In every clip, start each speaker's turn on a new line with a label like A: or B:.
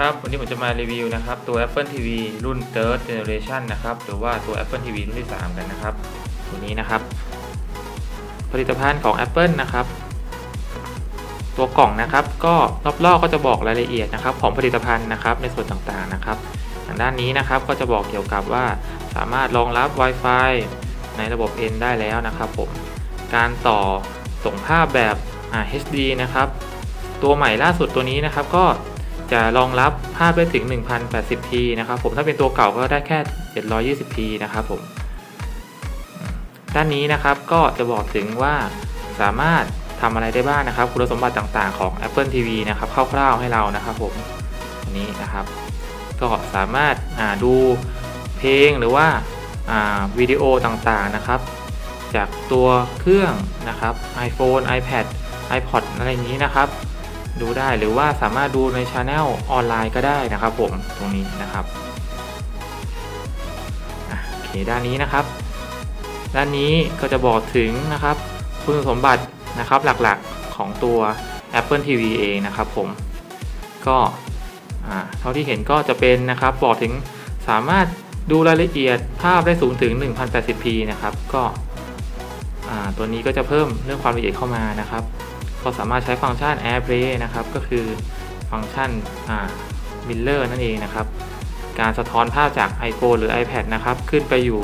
A: วัสดีครับ วันนี้ผมจะมารีวิวนะครับ ตัว Apple TV รุ่น Third Generation นะครับ หรือว่าตัว Apple TV รุ่นที่ 3 กันนะครับ ตัวนี้นะครับ ผลิตภัณฑ์ของ Apple นะครับ ตัวกล่องนะครับ ก็รอบๆก็จะบอกรายละเอียดนะครับ ของผลิตภัณฑ์นะครับ ในส่วนต่างๆนะครับ ทางด้านนี้นะครับ ก็จะบอกเกี่ยวกับว่าสามารถรองรับ Wi-Fi ในระบบ N ได้แล้วนะครับผม การต่อส่งภาพแบบ HD นะครับ ตัวใหม่ล่าสุดตัวนี้นะครับ ก็ จะรองรับภาพได้ถึง 1080p นะครับผมถ้าเป็นตัวเก่าก็ได้แค่ 720p นะครับผมด้านนี้นะครับก็จะบอกถึงว่าสามารถทำอะไรได้บ้างนะครับ คุณสมบัติต่างๆของ Apple TV นะครับคร่าวๆให้เรานะครับผมอันนี้นะครับ ก็สามารถาดูเพลงหรือว่าอ่าวิดีโอต่างๆนะครับ จากตัวเครื่องนะครับ iPhone iPad iPod อะไรอย่างนี้นะครับ ดูได้หรือว่าสามารถดูในช anel ออนไลน์ก็ได้นะครับผมตรงนี้นะครับอะโอเคด้านนี้นะครับ ด้านนี้ก็จะบอกถึงนะครับ คุณสมบัตินะครับหลักๆของตัว Apple TV เองนะครับผมก็อ่าเท่าที่เห็นก็จะเป็นนะครับบอกถึงสามารถดูรายละเอียดภาพได้สูงถึง 1080p นะครับก็อ่าตัวนี้ก็จะเพิ่มเรื่องความละเอียดเข้ามานะครับ ก็สามารถใช้ฟังก์ชัน AirPlay นะครับ ก็คือฟังก์ชันอ่า Miller นั่นเองนะครับ การสะท้อนภาพจาก iPhone หรือ iPad นะครับ ขึ้นไปอยู่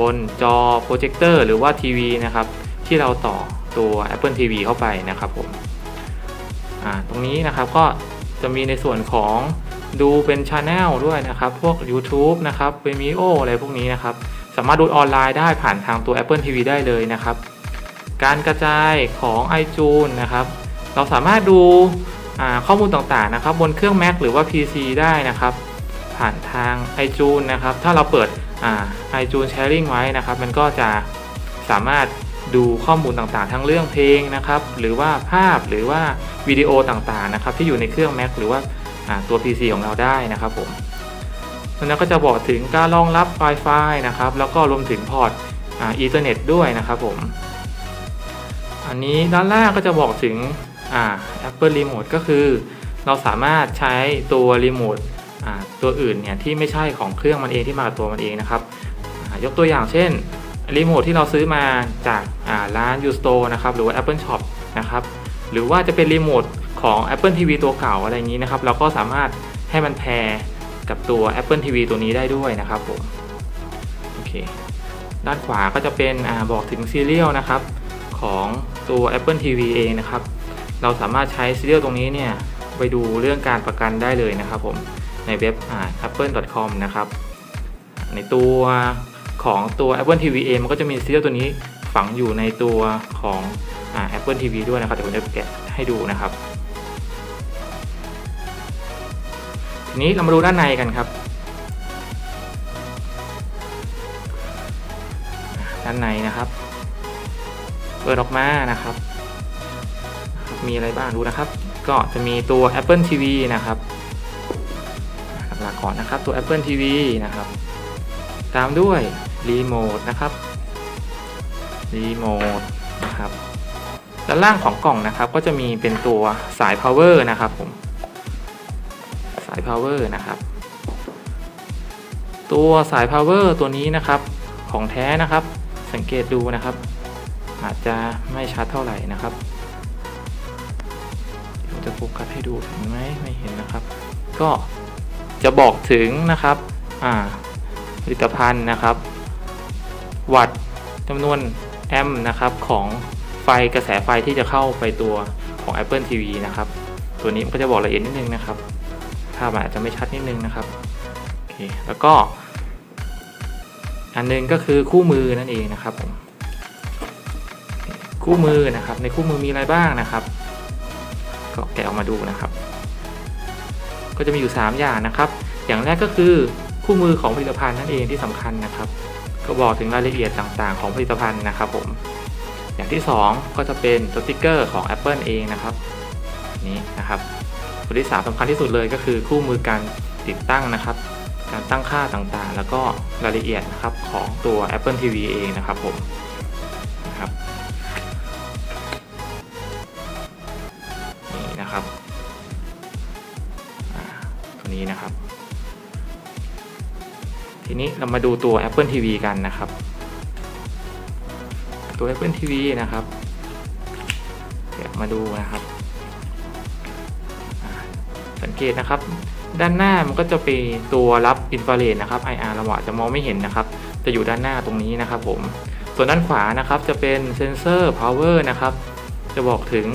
A: บนจอโปรเจคเตอร์หรือว่าทีวีนะครับ ที่เราต่อตัว Apple TV เข้าไปนะครับผมอ่าตรงนี้นะครับก็จะมีในส่วนของดูเป็น Channel ด้วยนะครับ พวก YouTube นะครับ Vimeo อะไรพวกนี้นะครับ สามารถดูออนไลน์ได้ผ่านทางตัว Apple TV ได้เลยนะครับ การกระจายของ iTunes นะครับ เราสามารถดูข้อมูลต่างๆนะครับ บนเครื่อง Mac หรือว่า PC ได้นะครับ ผ่านทาง iTunes นะครับ ถ้าเราเปิดอ่า iTunes Sharing ไว้นะครับ มันก็จะสามารถดูข้อมูลต่างๆ ทั้งเรื่องเพลงนะครับ หรือว่าภาพหรือว่าวิดีโอต่างๆนะครับ ที่อยู่ในเครื่อง Mac หรือว่าาตัว PC ของเราได้นะครับผมแล้วก็จะบอกถึงการรองรับ Wi-Fi นะครับ แล้วก็รวมถึงพอร์ตอ่า Ethernet ด้วยนะครับผม อันนี้ด้านล่างก็จะบอกถึงอ่า Apple Remote ก็คือ เราสามารถใช้ตัวรีโมทอ่าตัวอื่นเนี่ยที่ไม่ใช่ของเครื่องมันเองที่มากับตัวมันเองนะครับยกตัวอย่างเช่นรีโมทที่เราซื้อมาจากอ่าร้าน U Store นะครับหรือว่า Apple Shop นะครับหรือว่าจะเป็นรีโมทของ Apple TV ตัวเก่าอะไรอย่างนี้นะครับเราก็สามารถให้มันแพรกับตัว Apple TV ตัวนี้ได้ด้วยนะครับผมโอเคด้านขวาก็จะเป็นอาบอกถึงซีเรียลนะครับ ของตัว Apple TV เองนะครับ เราสามารถใช้ซีเรียลตรงนี้เนี่ยไปดูเรื่องการประกันได้เลยนะครับผมในเว็บ apple.com นะครับ ในตัวของตัว Apple TV เองมันก็จะมีซีเรียลตัวนี้ฝังอยู่ในตัวของอ Apple TV ด้วยนะครับเดี๋ยวผมจะแกะให้ดูนะครับทีนี้เรามาดูด้านในกันครับ ด้านในนะครับ เปิดออกมานะครับ มีอะไรบ้างดูนะครับ ก็จะมีตัว Apple TV นะครับหลักก่อนนะครับตัว Apple TV นะครับ ตามด้วยรีโมทนะครับรีโมทนะครับด้านล่างของกล่องนะครับก็จะมีเป็นตัวสาย power นะครับผมสาย power นะครับ ตัวสาย power ตัวนี้นะครับของแท้นะครับ สังเกตดูนะครับ อาจจะไม่ชัดเท่าไหร่นะครับเดี๋ยวจะโฟกัสให้ดูเห็นไหมไม่เห็นนะครับ ก็จะบอกถึงนะครับอ่าผลิตภัณฑ์นะครับ วัตต์จำนวนแอมป์นะครับของไฟกระแสไฟที่จะเข้าไปตัวของ Apple TV นะครับ ตัวนี้มันก็จะบอกละเอียดนิดนึงนะครับภาพอาจจะไม่ชัดนิดนึงนะครับโอเคแล้วก็ อันหนึงก็คือคู่มือนั่นเองนะครับผม คู่มือนะครับ ในคู่มือมีอะไรบ้างนะครับ ก็แกะออกมาดูนะครับ ก็จะมีอยู่ 3 อย่างนะครับ อย่างแรกก็คือคู่มือของผลิตภัณฑ์นั่นเองที่สำคัญนะครับ ก็บอกถึงรายละเอียดต่างๆ ของผลิตภัณฑ์นะครับผม อย่างที่ 2 ก็จะเป็นสติกเกอร์ของ Apple เองนะครับนี่นะครับตัวที่ 3สำคัญที่สุดเลยก็คือคู่มือการติดตั้งนะครับ การตั้งค่าต่างๆ แล้วก็รายละเอียดนะครับของตัว Apple TV เองนะครับผม นี้นะครับ ทีนี้เรามาดูตัว Apple TV กันนะครับ ตัว Apple TV นะครับเดี๋ยวมาดูนะครับสังเกตนะครับ ด้านหน้ามันก็จะเป็นตัวรับอินฟราเรดนะครับ IR เราอาจจะมองไม่เห็นนะครับ จะอยู่ด้านหน้าตรงนี้นะครับผม ส่วนด้านขวานะครับจะเป็นเซนเซอร์ power นะครับ จะบอกถึง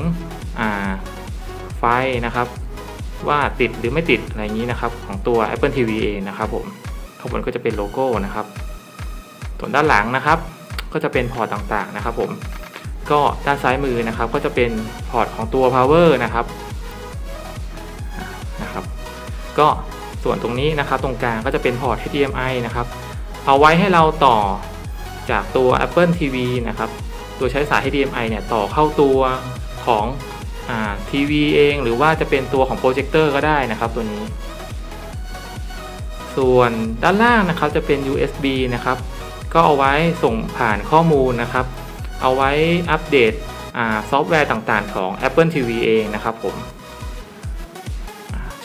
A: ไฟนะครับ ว่าติดหรือไม่ติดอะไรอย่างนี้นะครับ ของตัว Apple TV เองนะครับผมข้างบนก็จะเป็นโลโก้นะครับส่วนด้านหลังนะครับ ก็จะเป็นพอร์ตต่างๆนะครับ ผมก็ด้านซ้ายมือนะครับ ก็จะเป็นพอร์ตของตัว power นะครับนะครับ ก็ส่วนตรงนี้นะครับ ตรงกลางก็จะเป็นพอร์ต HDMI นะครับ เอาไว้ให้เราต่อจากตัว Apple TV นะครับ ตัวใช้สาย HDMI เนี่ยต่อเข้าตัวของ ทีวีเองหรือว่าจะเป็นตัวของโปรเจคเตอร์ก็ได้นะครับตัวนี้ ส่วนด้านล่างนะครับจะเป็น USB นะครับก็เอาไว้ส่งผ่านข้อมูลนะครับ เอาไว้อัปเดตซอฟต์แวร์ต่างๆ ของ Apple TV เองนะครับผม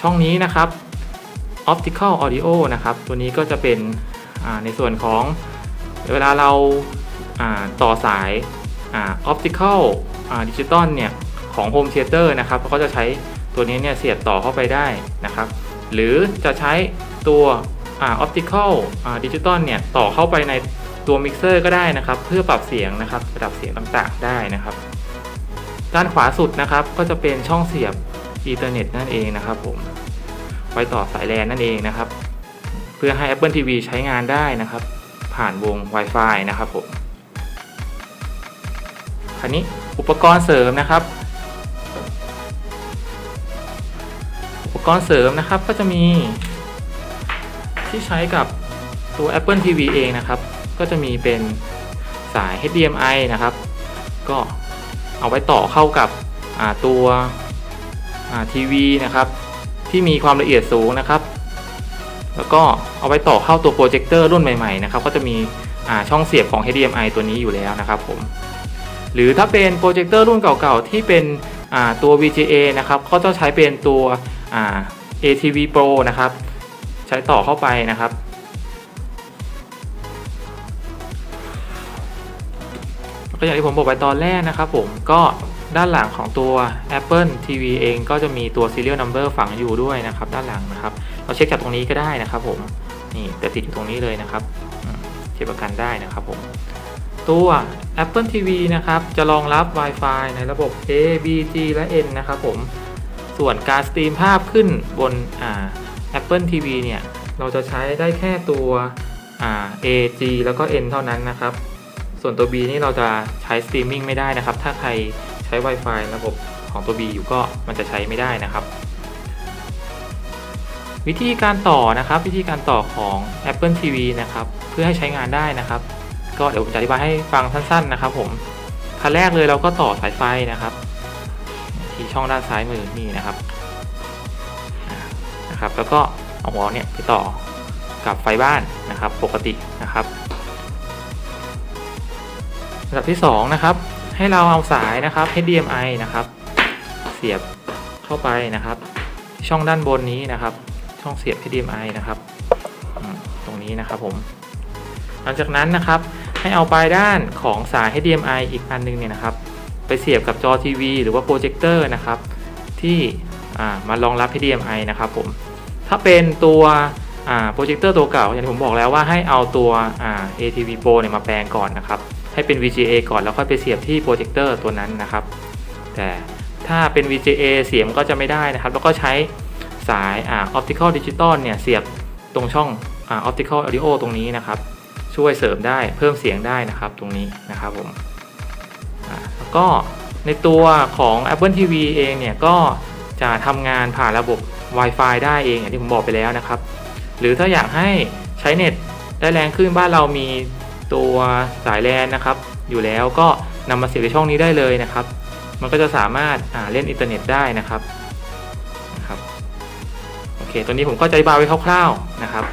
A: ช่องนี้นะครับ Optical Audio นะครับ ตัวนี้ก็จะเป็นในส่วนของเวลาเราาต่อสายอ่า Optical อ่าดิจิตอลเนี่ย ของ Home Theater นะครับก็จะใช้ตัวนี้เนี่ยเสียบต่อเข้าไปได้นะครับ หรือจะใช้ตัวอ่า Optical อ่าดิจิตอลเนี่ยต่อเข้าไปในตัวมิกเซอร์ก็ได้นะครับ เพื่อปรับเสียงนะครับระดับเสียงต่างๆได้นะครับ ด้านขวาสุดนะครับก็จะเป็นช่องเสียบ Ethernet นั่นเองนะครับผมไวต่อสายแลนนั่นเองนะครับ เพื่อให้ Apple TV ใช้งานได้นะครับ ผ่านวง Wi-Fi นะครับผมคราวนี้อุปกรณ์เสริมนะครับ ปกรณ์เสริมนะครับก็จะมี ที่ใช้กับตัว Apple TV เองนะครับ ก็จะมีเป็นสาย HDMI นะครับ ก็เอาไว้ต่อเข้ากับตัวทีวีนะครับ ที่มีความละเอียดสูงนะครับ แล้วก็เอาไว้ต่อเข้าตัวโปรเจคเตอร์รุ่นใหม่ๆนะครับ ก็จะมีช่องเสียบของ HDMI ตัวนี้อยู่แล้วนะครับผมหรือถ้าเป็นโปรเจคเตอร์รุ่นเก่าๆ ที่เป็นตัว VGA นะครับ ก็จะใช้เป็นตัว ATV Pro นะครับ ใช้ต่อเข้าไปนะครับ ก็อย่างที่ผมบอกไปตอนแรกนะครับผมก็ด้านหลังของตัว Apple TV เองก็จะมีตัว serial number ฝังอยู่ด้วยนะครับ ด้านหลังนะครับ เราเช็คจากตรงนี้ก็ได้นะครับผมนี่แต่ติดอยู่ตรงนี้เลยนะครับเช็คประกันได้นะครับผมตัว Apple TV นะครับ จะรองรับ Wi-Fi ในระบบ A B G และ N นะครับผม ส่วนการสตรีมภาพขึ้นบน Apple TV เนี่ย เราจะใช้ได้แค่ตัว A G แล้วก็ N เท่านั้นนะครับ ส่วนตัว B นี่เราจะใช้สตรีมมิ่งไม่ได้นะครับ ถ้าใครใช้ Wi-Fi ระบบของตัว B อยู่ก็มันจะใช้ไม่ได้นะครับ วิธีการต่อนะครับ วิธีการต่อของ Apple TV นะครับ เพื่อให้ใช้งานได้นะครับ ก็เดี๋ยวผมจะอธิบายให้ฟังสั้น ๆ นะครับ ผมขั้นแรกเลยเราก็ต่อสายไฟนะครับ ที่ช่องด้านซ้ายมือนี่นะครับนะครับ แล้วก็เอาหัวเนี่ยไปต่อกับไฟบ้านนะครับปกตินะครับระดับที่สองนะครับให้เราเอาสายนะครับ HDMI นะครับ เสียบเข้าไปนะครับ ช่องด้านบนนี้นะครับ ช่องเสียบ HDMI นะครับ ตรงนี้นะครับผมหลังจากนั้นนะครับให้เอาปลายด้านของสาย HDMI อีกอันหนึงเนี่ยนะครับ ไปเสียบกับจอทีวีหรือว่าโปรเจคเตอร์นะครับ ที่มารองรับ HDMI นะครับผมถ้าเป็นตัวโปรเจคเตอร์ตัวเก่าอย่างที่ผมบอกแล้วว่าให้เอาตัว ATV Pro เนี่ยมาแปลงก่อนนะครับ ให้เป็น VGA ก่อนแล้วค่อยไปเสียบที่โปรเจคเตอร์ตัวนั้นนะครับ แต่ถ้าเป็น VGA เสียงก็จะไม่ได้นะครับ แล้วก็ใช้สายอ่า Optical Digital เนี่ยเสียบตรงช่องอ่า Optical Audio ตรงนี้นะครับ ช่วยเสริมได้เพิ่มเสียงได้นะครับตรงนี้นะครับผม ก็ในตัวของ Apple TV เองเนี่ยก็จะทำงานผ่านระบบ Wi-Fi ได้เองอย่างที่ผมบอกไปแล้วนะครับ หรือถ้าอยากให้ใช้เน็ตได้แรงขึ้นบ้านเรามีตัวสายแลนนะครับ อยู่แล้วก็นำมาเสียบในช่องนี้ได้เลยนะครับ มันก็จะสามารถาเล่นอินเทอร์เน็ตได้นะครับนะครับ โอเค ตัวนี้ผมก็จะอธิบายไว้คร่าวๆนะครับ